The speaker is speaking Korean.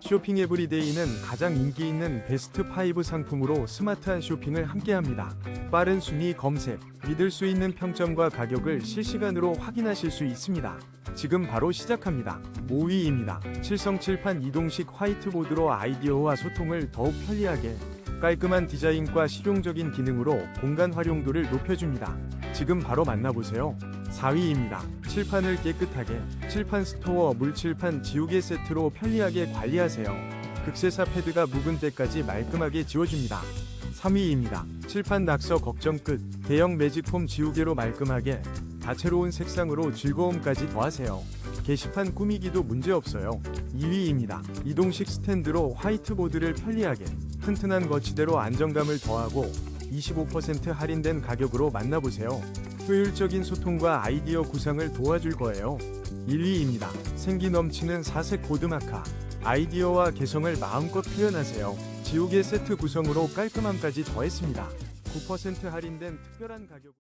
쇼핑 에브리데이는 가장 인기 있는 베스트 5 상품으로 스마트한 쇼핑을 함께합니다. 빠른 순위 검색, 믿을 수 있는 평점과 가격을 실시간으로 확인하실 수 있습니다. 지금 바로 시작합니다. 5위입니다. 칠성칠판 이동식 화이트보드로 아이디어와 소통을 더욱 편리하게 깔끔한 디자인과 실용적인 기능으로 공간 활용도를 높여줍니다. 지금 바로 만나보세요. 4위입니다. 칠판을 깨끗하게 칠판 스토어 물칠판 지우개 세트로 편리하게 관리하세요. 극세사 패드가 묵은 때까지 말끔하게 지워줍니다. 3위입니다. 칠판 낙서 걱정 끝 대형 매직폼 지우개로 말끔하게 다채로운 색상으로 즐거움까지 더하세요. 게시판 꾸미기도 문제없어요. 2위입니다. 이동식 스탠드로 화이트보드를 편리하게 튼튼한 거치대로 안정감을 더하고 25% 할인된 가격으로 만나보세요. 효율적인 소통과 아이디어 구상을 도와줄 거예요. 1위입니다. 생기 넘치는 사색 보드마카. 아이디어와 개성을 마음껏 표현하세요. 지우개 세트 구성으로 깔끔함까지 더했습니다. 9% 할인된 특별한 가격.